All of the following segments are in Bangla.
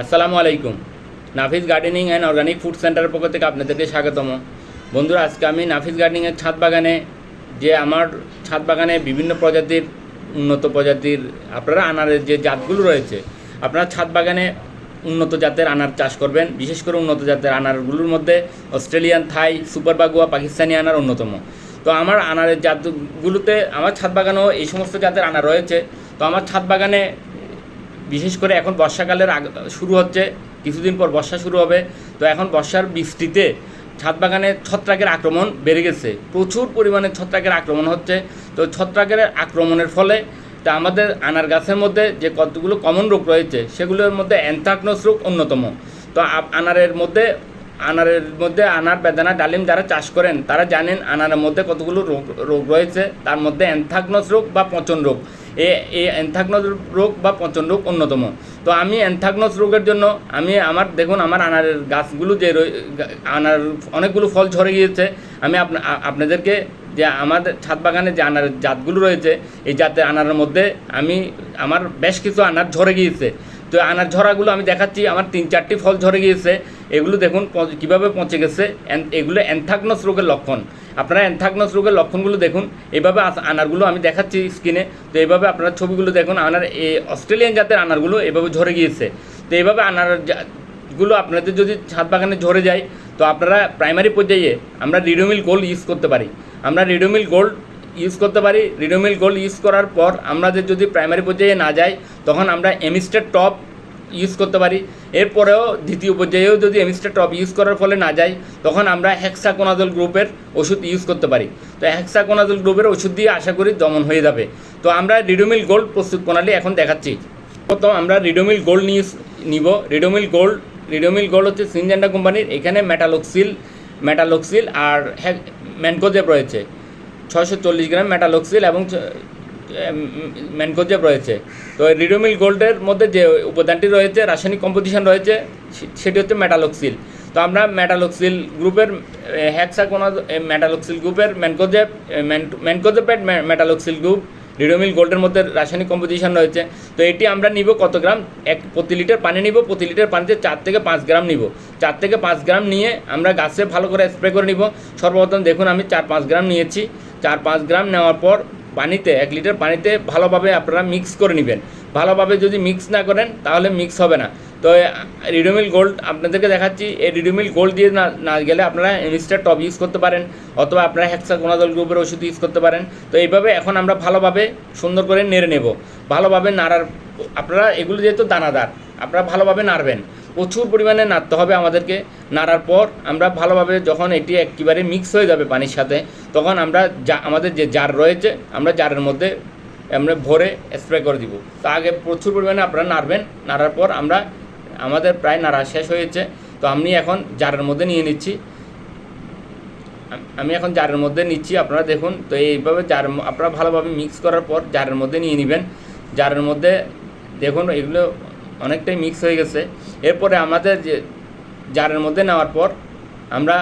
আসসালামু আলাইকুম। Nafis gardening and organic food সেন্টারের পক্ষ থেকে আপনাদেরকে স্বাগতম। বন্ধুরা, আজকে আমি নাফিস গার্ডেনিংয়ের ছাদ বাগানে যে আমার ছাদ বাগানে বিভিন্ন প্রজাতির, উন্নত প্রজাতির, আপনারা আনারের যে জাতগুলো রয়েছে, আপনারা ছাদ বাগানে উন্নত জাতের আনার চাষ করবেন। বিশেষ করে উন্নত জাতের আনারগুলোর মধ্যে Australian, Thai, super Bhagwa, Pakistani আনার অন্যতম। তো আমার আনারের জাতগুলোতে, আমার ছাদ বাগানেও এই সমস্ত জাতের আনার রয়েছে। তো আমার ছাদ বাগানে বিশেষ করে এখন বর্ষাকালের আগ শুরু হচ্ছে, কিছুদিন পর বর্ষা শুরু হবে। তো এখন বর্ষার বৃষ্টিতে ছাদ বাগানে ছত্রাকের আক্রমণ বেড়ে গেছে। প্রচুর পরিমাণে ছত্রাকের আক্রমণ হচ্ছে। তো ছত্রাকের আক্রমণের ফলে তা আমাদের আনার গাছের মধ্যে যে কতগুলো কমন রোগ রয়েছে, সেগুলোর মধ্যে অ্যান্থ্রাকনোস রোগ অন্যতম। তো আনারের মধ্যে আনারের মধ্যে আনার বেদানা, ডালিম যারা চাষ করেন, তারা জানেন আনারের মধ্যে কতগুলো রোগ রোগ রয়েছে। তার মধ্যে অ্যান্থাগনস রোগ বা পচন রোগ। এ এই অ্যান্থাগনস রোগ বা পচন রোগ অন্যতম। তো আমি অ্যান্থাগনস রোগের জন্য আমি আমার, দেখুন আমার আনারের গাছগুলো যে আনার অনেকগুলো ফল ঝরে গিয়েছে। আমি আপনাদেরকে যে আমাদের ছাদ বাগানে যে আনারের জাতগুলো রয়েছে, এই জাতের আনারের মধ্যে আমি, আমার বেশ কিছু আনার ঝরে গিয়েছে। তো আনার ঝরাগুলো আমি দেখাচ্ছি, আমার তিন চারটি ফল ঝরে গিয়েছে। এগুলো দেখুন কীভাবে পচে গেছে। এগুলো অ্যান্থাগনস রোগের লক্ষণ। আপনারা অ্যান্থাগনস রোগের লক্ষণগুলো দেখুন এইভাবে আস- আনারগুলো আমি দেখাচ্ছি স্ক্রিনে। তো এইভাবে আপনারা ছবিগুলো দেখুন, আনার এই অস্ট্রেলিয়ান জাতের আনারগুলো এভাবে ঝরে গিয়েছে। তো এইভাবে আনারগুলো আপনাদের যদি ছাদ বাগানে ঝরে যায়, তো আপনারা প্রাইমারি পর্যায়ে আমরা রিডোমিল গোল্ড ইউজ করতে পারি। আমরা রিডোমিল গোল্ড ইউজ করতে পারি। রিডোমিল গোল্ড ইউজ করার পর আমাদের যদি প্রাইমারি পর্যায়ে না যাই, তখন আমরা এমিস্টার টপ ইউজ করতে পারি। এরপরেও দ্বিতীয় পর্যায়েও যদি এমিস্টার টপ ইউজ করার ফলে না যায় তখন আমরা হেক্সাকোনাজল গ্রুপের ওষুধ ইউজ করতে পারি। তো হেক্সাকোনাজল গ্রুপের ওষুধ দিয়ে আশা করি দমন হয়ে যাবে। তো আমরা রিডোমিল গোল্ড প্রস্তুত প্রণালী এখন দেখাচ্ছি। প্রথম আমরা রিডোমিল গোল্ড নিউজ নিব। রিডোমিল গোল্ড রিডোমিল গোল্ড হচ্ছে সিনজেন্ডা কোম্পানির এখানে মেটালক্সিল মেটালক্সিল আর ম্যানকোজেব রয়েছে। ছয়শো চল্লিশ গ্রাম মেটালক্সিল এবং ম্যানকোজেব রয়েছে। তো রিডোমিল গোল্ডের মধ্যে যে উপাদানটি রয়েছে, রাসায়নিক কম্পোজিশন রয়েছে সেটি হচ্ছে মেটালক্সিল তো আমরা মেটালক্সিল গ্রুপের হ্যাক্সাকোনা মেটালক্সিল গ্রুপের ম্যানকোজেব ম্যানকোজেপেড মেটালক্সিল গ্রুপ রিডোমিল গোল্ডের মধ্যে রাসায়নিক কম্পোজিশন রয়েছে। তো এটি আমরা নিব কত গ্রাম? এক প্রতি লিটার পানি নিব, প্রতি লিটার পানিতে চার থেকে পাঁচ গ্রাম নিব। চার থেকে পাঁচ গ্রাম নিয়ে আমরা গাছে ভালো করে স্প্রে করে নিব। সর্বপ্রথম দেখুন আমি চার পাঁচ গ্রাম নিয়েছি। চার পাঁচ গ্রাম নেওয়ার পর পানিতে, এক লিটার পানিতে ভালোভাবে আপনারা মিক্স করে নেবেন। ভালোভাবে যদি মিক্স না করেন, তাহলে মিক্স হবে না। তো রিডোমিল গোল্ড আপনাদেরকে দেখাচ্ছি। এই রিডোমিল গোল্ড দিয়ে না না গেলে আপনারা ইনস্টার টপ ইউজ করতে পারেন, অথবা আপনারা হেক্সা কোনাদল গ্রুপের ওষুধ ইউজ করতে পারেন। তো, এইভাবে এখন আমরা ভালোভাবে সুন্দর করে নেড়ে নেব। ভালোভাবে নাড়ার, আপনারা এগুলো যেহেতু দানাদার, আপনারা ভালোভাবে নাড়বেন। প্রচুর পরিমাণে নাড়তে হবে আমাদেরকে। নাড়ার পর আমরা ভালোভাবে যখন এটি একেবারে মিক্স হয়ে যাবে পানির সাথে, তখন আমরা যা, আমাদের যে জার রয়েছে, আমরা জারের মধ্যে আমরা ভরে স্প্রে করে দিব। তা আগে প্রচুর পরিমাণে আপনারা নাড়বেন, নাড়ার পর আমরা, আমাদের প্রায় নাড়া শেষ হয়েছে। তো আমি এখন জারের মধ্যে নিয়ে নিচ্ছি। আমি এখন জারের মধ্যে নিচ্ছি, আপনারা দেখুন। তো এইভাবে জার আপনারা ভালোভাবে মিক্স করার পর জারের মধ্যে নিয়ে নেবেন। জারের মধ্যে দেখুন, এগুলো অনেকটাই মিক্স হয়ে গেছে। এরপরে আমাদের যে জারের মধ্যে নেওয়ার পর আমরা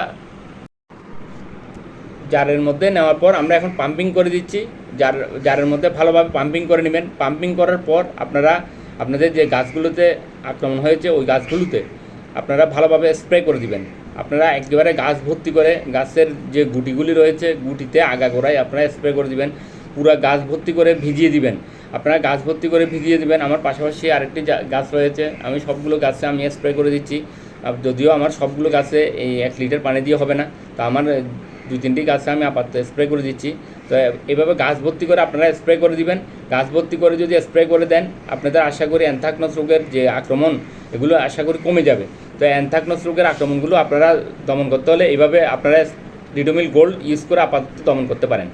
জারের মধ্যে নেওয়ার পর আমরা এখন পাম্পিং করে দিচ্ছি। জার, জারের মধ্যে ভালোভাবে পাম্পিং করে নেবেন। পাম্পিং করার পর আপনারা, আপনাদের যে গাছগুলোতে আক্রমণ হয়েছে, ওই গাছগুলোতে আপনারা ভালোভাবে স্প্রে করে দিবেন। আপনারা একেবারে গাছ ভর্তি করে গাছের যে গুটিগুলি রয়েছে, গুটিতে আগা আগাগোড়ায় আপনারা স্প্রে করে দিবেন। পুরো গাছ ভর্তি করে ভিজিয়ে দিবেন। আপনারা গাছ ভর্তি করে ভিজিয়ে দিবেন। আমার পাশাপাশি আরেকটি গাছ রয়েছে। আমি সবগুলো গাছে আমি স্প্রে করে দিচ্ছি। যদিও আমার সবগুলো গাছে এই এক লিটার পানি দিয়ে হবে না, তো আমার দুই তিনটি গাছে আমি আপাতত স্প্রে করে দিচ্ছি। তো এভাবে গাছ ভর্তি করে আপনারা স্প্রে করে দিবেন। গাছ ভর্তি করে যদি স্প্রে করে দেন, আপনাদের আশা করি অ্যান্থাকনস রোগের যে আক্রমণ, এগুলো আশা করি কমে যাবে। তো অ্যান্থাকনস রোগের আক্রমণগুলো আপনারা দমন করতে হলে এভাবে আপনারা রিডোমিল গোল্ড ইউজ করে আপাতত দমন করতে পারেন।